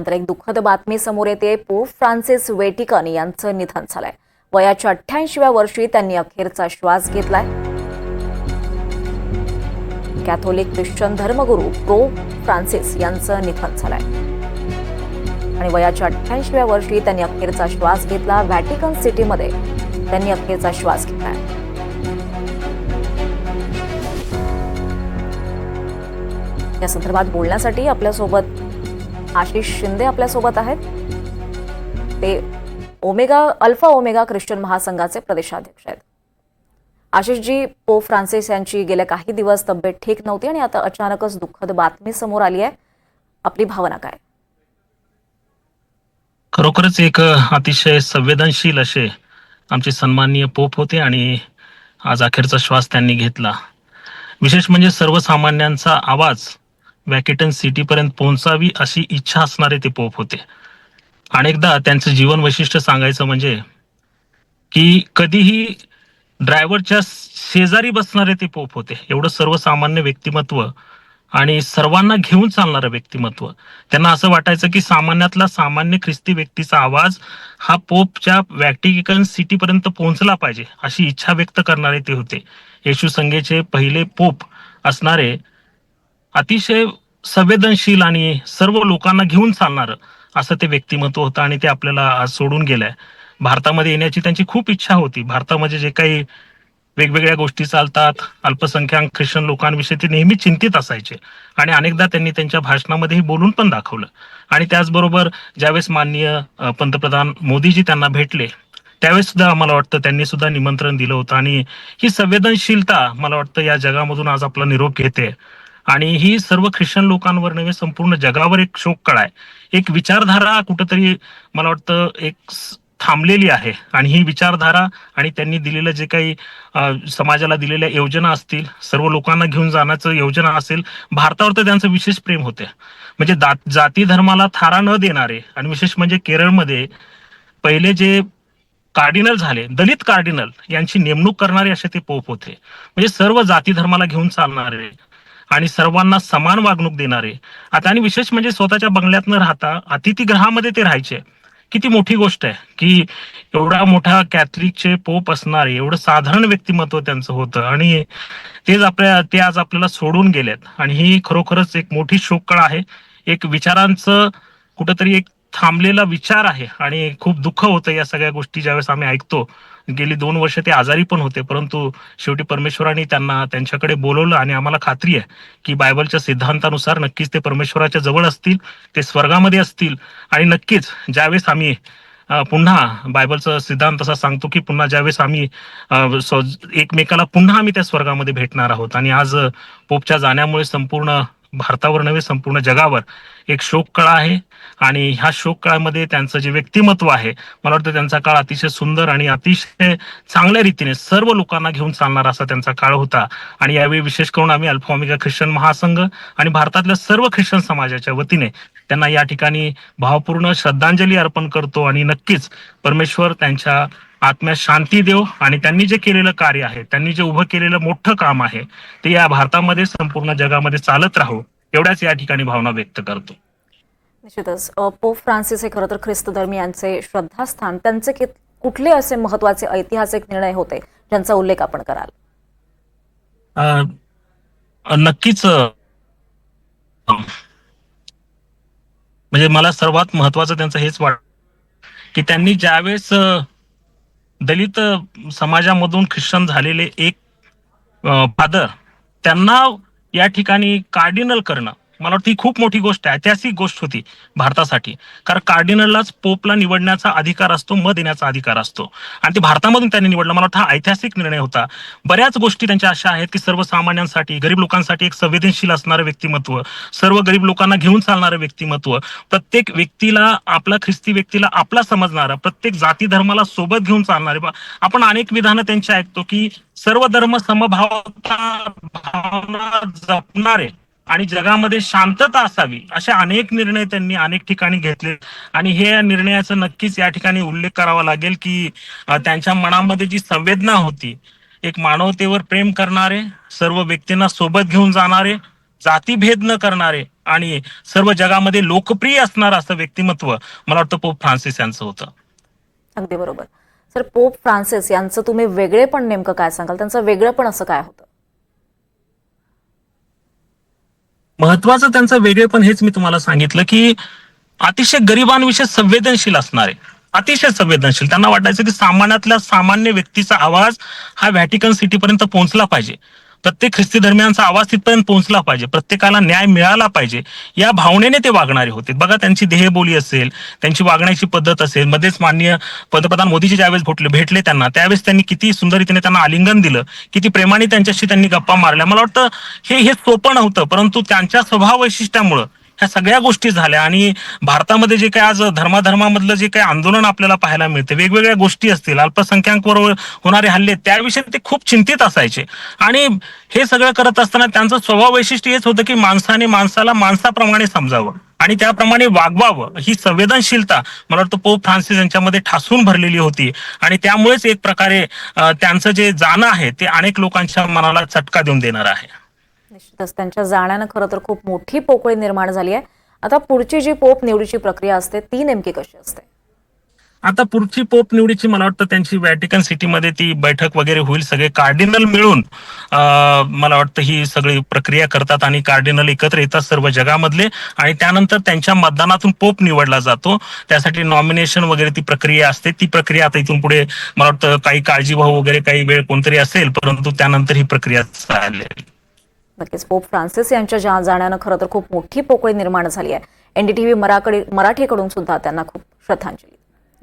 नंतर एक दुःखद बातमी समोर येते. पोप फ्रान्सिस वेटिकन यांचं निधन झालंय. वयाच्या अठ्ठ्याऐंशीव्या वर्षी त्यांनी अखेरचा श्वास घेतलाय. कॅथोलिक ख्रिश्चन धर्मगुरू प्रो फ्रान्सिस यांचं निधन झालंय. आणि वयाच्या अठ्ठ्याऐंशीव्या वर्षी त्यांनी अखेरचा श्वास घेतला. व्हॅटिकन सिटीमध्ये त्यांनी अखेरचा श्वास घेतलाय. या संदर्भात बोलण्यासाठी आपल्यासोबत आशिष शिंदे आपल्यासोबत आहेत. ते ओमेगा अल्फा ओमेगा ख्रिश्चन महासंघाचे प्रदेशाध्यक्ष आहेत. आशिषजी पो फ्रान्सिस यांची गेल्या काही दिवस तब्येत ठीक नव्हती आणि आता अचानकच दुःखद बातमी समोर आली आहे. आपली भावना काय? खरोखरच एक अतिशय संवेदनशील असे आमचे सन्माननीय पोप होते आणि आज अखेरचा श्वास त्यांनी घेतला. विशेष म्हणजे सर्वसामान्यांचा आवाज वॅकेटन सिटीपर्यंत पोहोचावी अशी इच्छा असणारे ते पोप होते. अनेकदा त्यांचं जीवन वैशिष्ट्य सांगायचं म्हणजे की कधीही ड्रायव्हरच्या शेजारी बसणारे ते पोप होते. एवढं सर्वसामान्य व्यक्तिमत्व आणि सर्वांना घेऊन चालणारं व्यक्तिमत्व. त्यांना असं वाटायचं की सामान्यातला सामान्य ख्रिस्ती व्यक्तीचा आवाज हा पोपच्या वॅटिकन सिटीपर्यंत पोहोचला पाहिजे अशी इच्छा व्यक्त करणारे ते होते. येशू संघेचे पहिले पोप असणारे अतिशय संवेदनशील आणि सर्व लोकांना घेऊन चालणारं असं ते व्यक्तिमत्व होतं आणि ते आपल्याला आज सोडून गेलंय. भारतामध्ये येण्याची त्यांची खूप इच्छा होती. भारतामध्ये जे काही वेगवेगळ्या गोष्टी चालतात अल्पसंख्याक ख्रिश्चन लोकांविषयी ते नेहमी चिंतित असायचे. आणि अनेकदा त्यांनी त्यांच्या भाषणामध्येही बोलून पण दाखवलं. आणि त्याचबरोबर ज्यावेळेस माननीय पंतप्रधान मोदीजी त्यांना भेटले त्यावेळेस सुद्धा मला वाटतं त्यांनी सुद्धा निमंत्रण दिलं होतं. आणि ही संवेदनशीलता मला वाटतं या जगामधून आज आपला निरोप घेते. आणि ही सर्व ख्रिश्चन लोकांवर नव्हे संपूर्ण जगावर एक शोक कळा आहे एक विचारधारा कुठंतरी मला वाटतं एक थांबलेली आहे. आणि ही विचारधारा आणि त्यांनी दिलेलं जे काही समाजाला दिलेल्या योजना असतील सर्व लोकांना घेऊन जाण्याचं योजना असेल भारतावर तर त्यांचं विशेष प्रेम होते. म्हणजे जाती धर्माला थारा न देणारे आणि विशेष म्हणजे केरळमध्ये पहिले जे कार्डिनल झाले दलित कार्डिनल यांची नेमणूक करणारे असे ते पोप होते. म्हणजे सर्व जाती धर्माला घेऊन चालणारे आणि सर्वांना समान वागणूक देणारे. आता आणि विशेष म्हणजे स्वतःच्या बंगल्यात न राहता अतिथीगृहामध्ये ते राहायचे. किती मोठी गोष्ट आहे की एवढा मोठा कॅथलिकचे पोप असणारे एवढं साधारण व्यक्तिमत्व त्यांचं होतं. आणि तेच आपल्या ते आज आपल्याला सोडून गेलेत. आणि ही खरोखरच एक मोठी शोककळ आहे. एक विचारांचं कुठंतरी एक थांबलेला विचार आहे आणि खूप दुःख होतं या सगळ्या गोष्टी ज्यावेळेस आम्ही ऐकतो. गेली दोन वर्ष ते आजारी पण होते परंतु शेवटी परमेश्वराने त्यांना त्यांच्याकडे बोलवलं आणि आम्हाला खात्री आहे की बायबलच्या सिद्धांतानुसार नक्कीच ते परमेश्वराच्या जवळ असतील ते स्वर्गामध्ये असतील. आणि नक्कीच ज्यावेळेस आम्ही पुन्हा बायबलचा सिद्धांत असा सांगतो की पुन्हा ज्यावेळेस आम्ही एकमेकाला पुन्हा आम्ही त्या स्वर्गामध्ये भेटणार आहोत. आणि आज पोपच्या जाण्यामुळे संपूर्ण भारतावर नव्हे संपूर्ण जगावर एक शोक कळा आहे. आणि ह्या शोक काळामध्ये त्यांचं जे व्यक्तिमत्व आहे मला वाटतं त्यांचा काळ अतिशय सुंदर आणि अतिशय चांगल्या रीतीने सर्व लोकांना घेऊन चालणारा असा त्यांचा काळ होता. आणि यावेळी विशेष करून आम्ही अल्फॉमिका ख्रिश्चन महासंघ आणि भारतातल्या सर्व ख्रिश्चन समाजाच्या वतीने त्यांना या ठिकाणी भावपूर्ण श्रद्धांजली अर्पण करतो. आणि नक्कीच परमेश्वर त्यांच्या आत्म्यात शांती देव आणि त्यांनी जे केलेलं कार्य आहे त्यांनी जे उभं केलेलं मोठं काम आहे ते या भारतामध्ये संपूर्ण जगामध्ये चालत राहू एवढ्याच या ठिकाणी भावना व्यक्त करतो. निश्चितच पोप फ्रान्सिस हे खरं तर ख्रिस्त धर्मियांचे श्रद्धास्थान. त्यांचे कुठले असे महत्त्वाचे ऐतिहासिक निर्णय होते ज्यांचा उल्लेख आपण कराल? अ, नक्कीच म्हणजे मला सर्वात महत्वाचं त्यांचं हेच वाट की त्यांनी ज्यावेळेस दलित समाजामधून ख्रिश्चन झालेले एक फादर त्यांना या ठिकाणी कार्डिनल करणं मला वाटतं ही खूप मोठी गोष्ट आहे. ऐतिहासिक गोष्ट होती भारतासाठी. कारण कार्डिनललाच पोपला निवडण्याचा अधिकार असतो मत देण्याचा अधिकार असतो. आणि ते भारतामधून त्यांनी निवडलं. मला वाटतं हा ऐतिहासिक निर्णय होता. बऱ्याच गोष्टी त्यांच्या अशा आहेत की सर्वसामान्यांसाठी गरीब लोकांसाठी एक संवेदनशील असणारं व्यक्तिमत्व सर्व गरीब लोकांना घेऊन चालणारं व्यक्तिमत्व प्रत्येक व्यक्तीला आपला ख्रिस्ती व्यक्तीला आपला समजणारा प्रत्येक जाती धर्माला सोबत घेऊन चालणारे. बा- आपण अनेक विधानं त्यांची ऐकतो की सर्व धर्म समभावता भावना जपणारे आणि जगामध्ये शांतता असावी असे अनेक निर्णय त्यांनी अनेक ठिकाणी घेतले. आणि हे या निर्णयाचा नक्कीच या ठिकाणी उल्लेख करावा लागेल की त्यांच्या मनामध्ये जी संवेदना होती एक मानवतेवर प्रेम करणारे सर्व व्यक्तींना सोबत घेऊन जाणारे जातीभेद न करणारे आणि सर्व जगामध्ये लोकप्रिय असणारं असं व्यक्तिमत्व मला वाटतं पोप फ्रान्सिस यांचं होतं. अगदी बरोबर. सर पोप फ्रान्सिस यांचं तुम्ही वेगळे पण नेमकं काय सांगाल? त्यांचं वेगळं पण असं काय होतं? महत्वाचं त्यांचं वेगळेपण हेच मी तुम्हाला सांगितलं की अतिशय गरिबांविषयी संवेदनशील असणारे अतिशय संवेदनशील. त्यांना वाटायचं की सामान्यातल्या सामान्य व्यक्तीचा आवाज हा व्हॅटिकन सिटीपर्यंत पोहोचला पाहिजे. प्रत्येक ख्रिस्ती धर्मियांचा आवाज तिथपर्यंत पोहोचला पाहिजे. प्रत्येकाला न्याय मिळाला पाहिजे. या भावनेने ते वागणारे होते. बघा त्यांची देहबोली असेल त्यांची वागण्याची पद्धत असेल मध्येच माननीय पंतप्रधान मोदीजी ज्यावेळेस भेटले भेटले त्यांना त्यावेळेस त्यांनी किती सुंदर रीतीने त्यांना आलिंगन दिलं किती प्रेमाने त्यांच्याशी त्यांनी गप्पा मारल्या. मला वाटतं हे हे सोपं नव्हतं परंतु त्यांच्या स्वभाव वैशिष्ट्यामुळं ह्या सगळ्या गोष्टी झाल्या आणि भारतामध्ये जे काही आज धर्माधर्मामधलं जे काही आंदोलन आपल्याला पाहायला मिळते वेगवेगळ्या गोष्टी असतील अल्पसंख्याकवर होणारे हल्ले त्याविषयी ते खूप चिंतित असायचे. आणि हे सगळं करत असताना त्यांचं स्वभाव वैशिष्ट्य हेच होतं की माणसाने माणसाला माणसाप्रमाणे समजावं आणि त्याप्रमाणे वागवावं. ही संवेदनशीलता मला वाटतं पोप फ्रान्सिस यांच्यामध्ये ठासून भरलेली होती. आणि त्यामुळेच एक प्रकारे त्यांचं जे जाणं आहे ते अनेक लोकांच्या मनाला चटका देऊन देणार आहे. निश्चितच. त्यांच्या जाण्यानं खरं तर खूप मोठी पोकळी निर्माण झाली आहे. आता पुढची जी पोप निवडीची प्रक्रिया असते ती नेमकी कशी असते? आता पुढची पोप निवडीची मला वाटतं त्यांची वॅटिकन सिटीमध्ये ती बैठक वगैरे होईल. सगळे कार्डिनल मिळून मला वाटतं ही सगळी प्रक्रिया करतात आणि कार्डिनल एकत्र येतात सर्व जगामधले. आणि त्यानंतर त्यांच्या मतदानातून पोप निवडला जातो. त्यासाठी नॉमिनेशन वगैरे ती प्रक्रिया असते. ती प्रक्रिया आता इथून पुढे मला वाटतं काही काळजीभाऊ वगैरे काही वेळ कोणतरी असेल परंतु त्यानंतर ही प्रक्रिया चालेल. नक्कीच. पोप फ्रान्सिस यांच्या जा- जाण्यानं खरं तर खूप मोठी पोकळी निर्माण झाली आहे. एनडीटीव्ही मराकडे मराठीकडून सुद्धा त्यांना खूप श्रद्धांजली.